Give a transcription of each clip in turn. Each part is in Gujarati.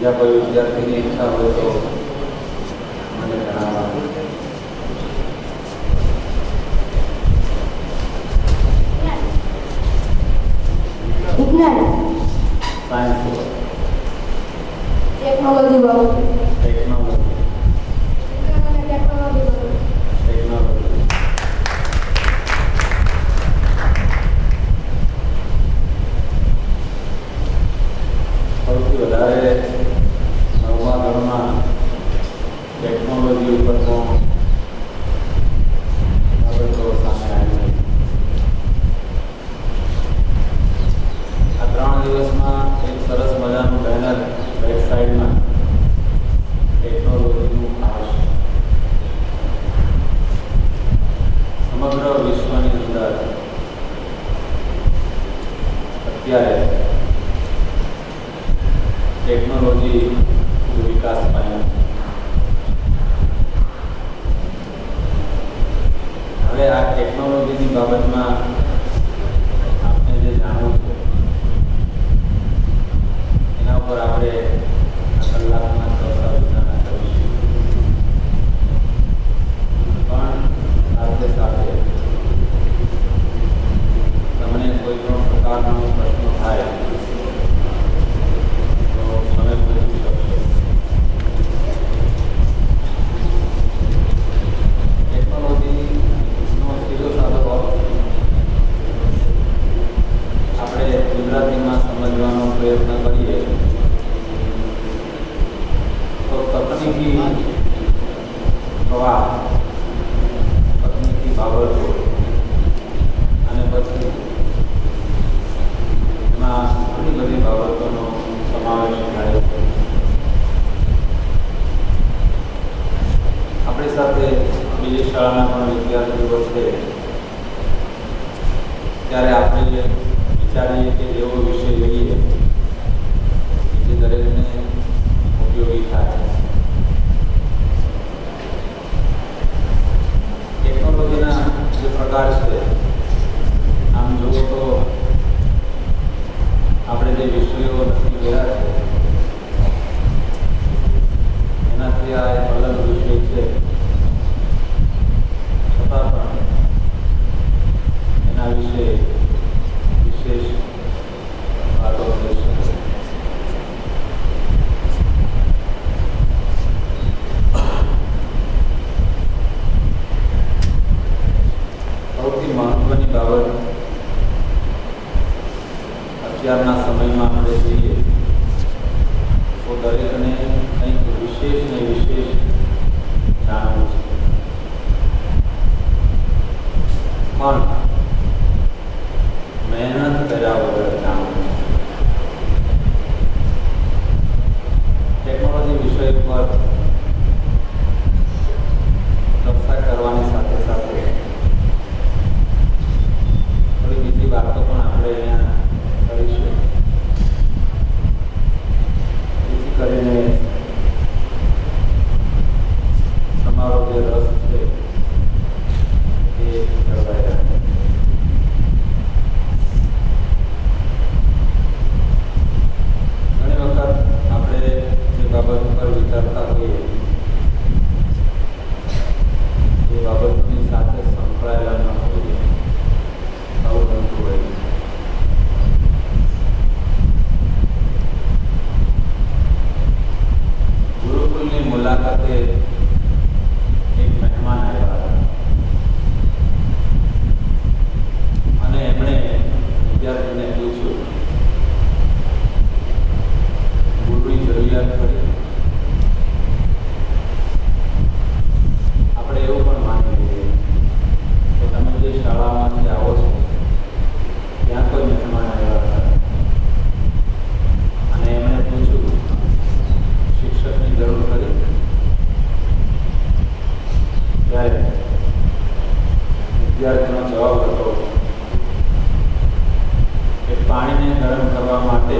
ज्यामुळे विद्यार्थी उत्साह होतो ટેકનોલોજીની બાબતમાં સૌથી મહત્વની બાબત અત્યારના સમયમાં આપણે જોઈએ તો દરેકને કંઈક વિશેષ ને વિશેષ જાણવું છે. પણ મહેનત કર્યા વગર જાણવું ટેકનોલોજી વિષય પર ચર્ચા કરવાની impacto con. આજે એક મહેમાન આવ્યા અને એમણે વિદ્યાર્થીને પૂછ્યું ગુરુની જરૂરિયાત પડી આપણે એવું પણ માની લઈએ કે તમે જે શાળામાંથી આવો છો જવાબ હતો. કે પાણીને ગરમ કરવા માટે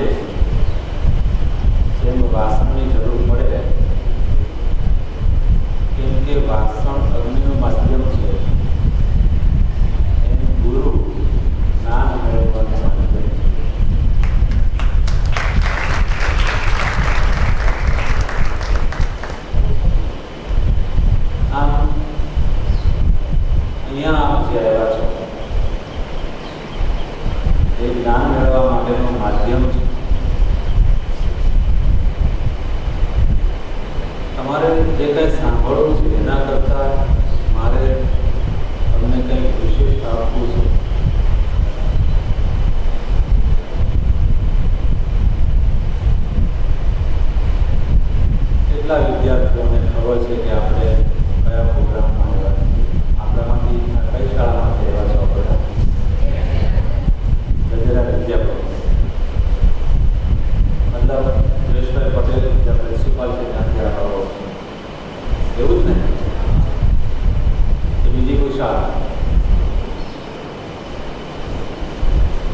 જેમ વાસણની જરૂર પડે કેમ કે વાસણ અગ્નિનું માધ્યમ છે. એવું જ ને બીજી કોઈ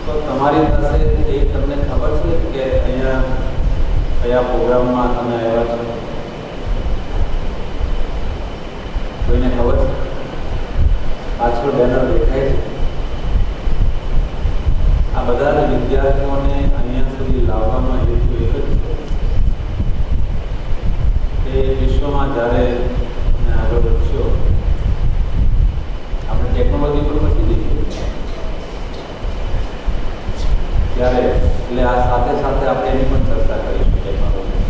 તો તમારી પાસે એ તમને ખબર છે કે અહીંયા કયા પ્રોગ્રામમાં તમે આવ્યા છો? કોઈને ખબર છે? પાછળ બેનર દેખાય છે? આ બધા વિદ્યાર્થીઓને અહીંયા સુધી લાવવાનો હેતુ એક જ છે કે વિશ્વમાં જ્યારે આગળ વધશો આપણે ટેકનોલોજી પર પછી જઈએ ત્યારે એટલે આ સાથે સાથે આપણે એની પણ ચર્ચા કરીશું ટેકનોલોજી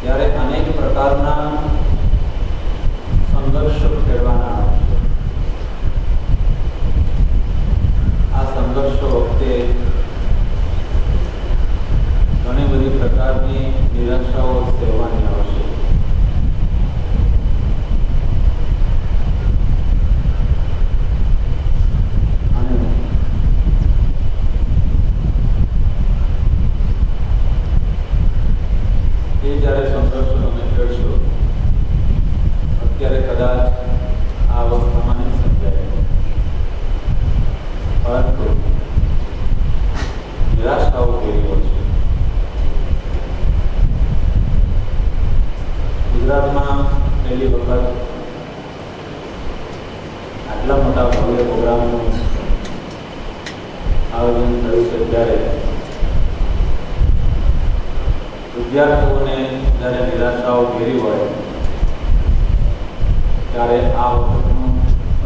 ત્યારે અનેક પ્રકારના સંઘર્ષ ખેડવાના આવશે આ સંઘર્ષો વખતે ઘણી બધી પ્રકારની નિરાશાઓ સેવાની આવશે અને એ જ્યારે સંઘર્ષો તમે ખેડશો અત્યારે કદાચ આ અવસ્થામાં નહીં સમજાય પરંતુ નિરાશાઓ કેવી હોય છે ગુજરાતમાં પહેલી વખત આટલા મોટા ભવ્ય પ્રોગ્રામનું આયોજન થયું છે ત્યારે વિદ્યાર્થીઓને જ્યારે નિરાશાઓ હોય, ત્યારે આ વખતનું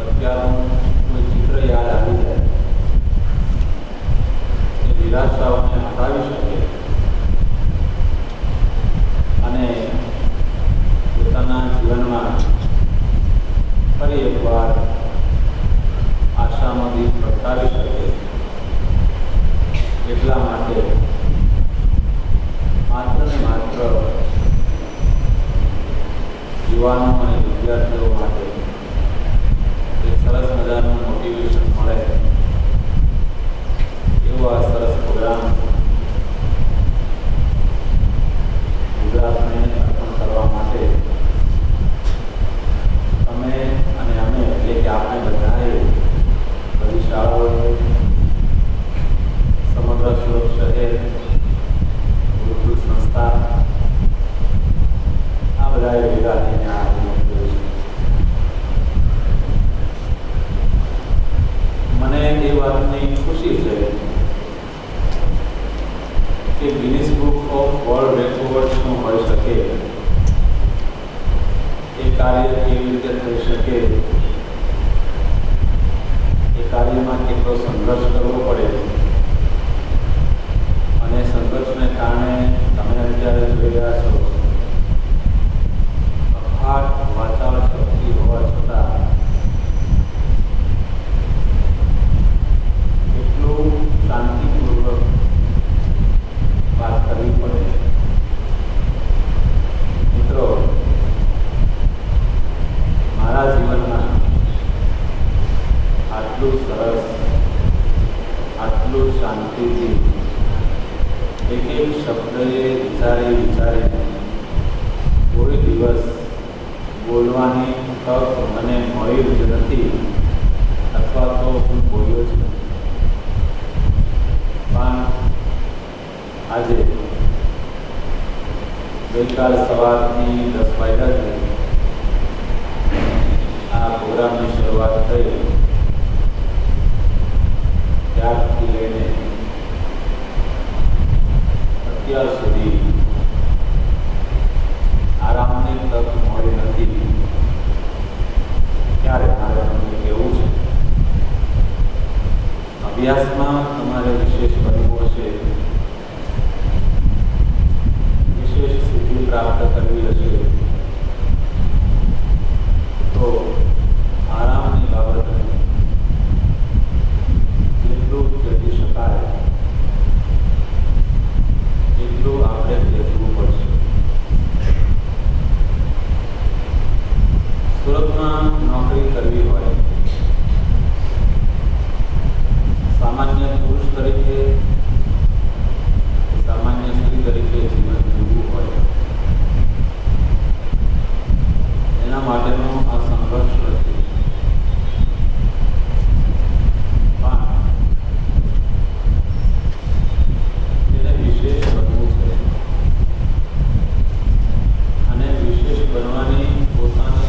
અત્યારનું કોઈ ચિત્ર યાદ આવી જાય. એ નિરાશાઓને હટાવી શકે. અને પોતાના જીવનમાં ફરી એકવાર આશામાંથી પ્રગટાવી શકે. એટલા માટે માત્ર ને માત્ર યુવાનો અને વિદ્યાર્થીઓ માટે એક સરસ મજાનું મોટિવેશન મળે એવો આ સરસ પ્રોગ્રામ ગુજરાતને અર્પણ કરવા માટે તમે અને અમે એટલે કે આપણે બધાએ બધી શાળાઓએ સમગ્ર સુરત શહેર ગુરુકુળ સંસ્થા આ બધાએ ભેગા થઈને આ આયોજન કર્યું છે મને એ વાતની ખુશી છે કે Guinness book of world record હોઈ શકે. એ કાર્ય કેવી રીતે થઈ શકે? એ કાર્યમાં કેટલો સંઘર્ષ કરવો પડે? અને સંઘર્ષને કારણે તમે અત્યારે જોઈ રહ્યા છો. અફાટ બનવાની પોતાના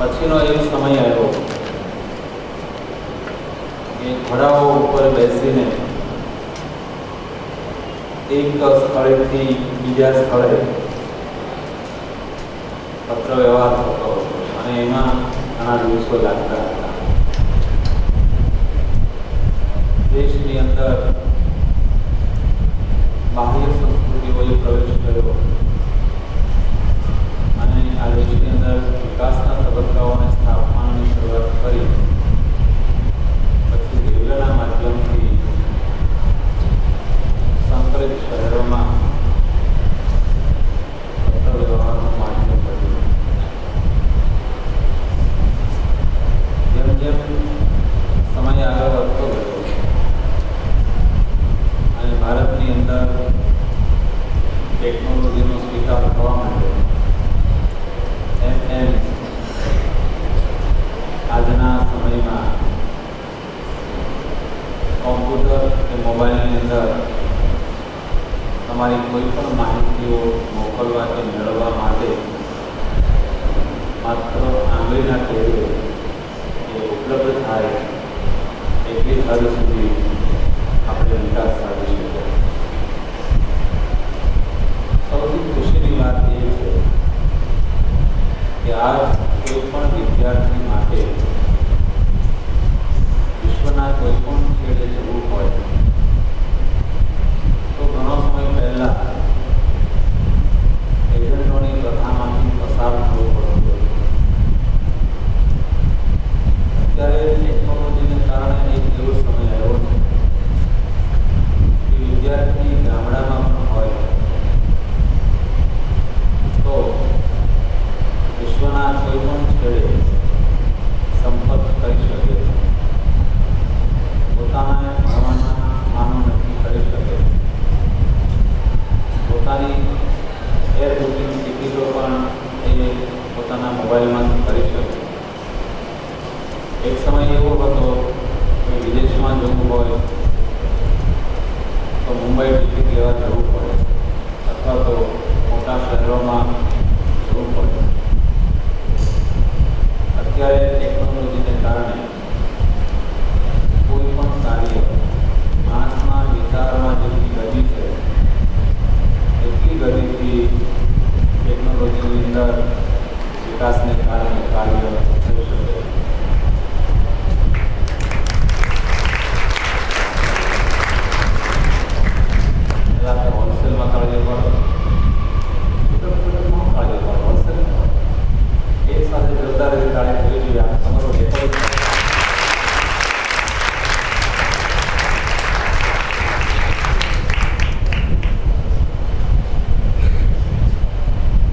પછીનો એક સમય આવ્યો કે ઘોડાઓ ઉપર બેસીને એક સ્થળેથી બીજા સ્થળે પત્ર વ્યવહાર થતો અને એમાં ઘણા દિવસો લાગતા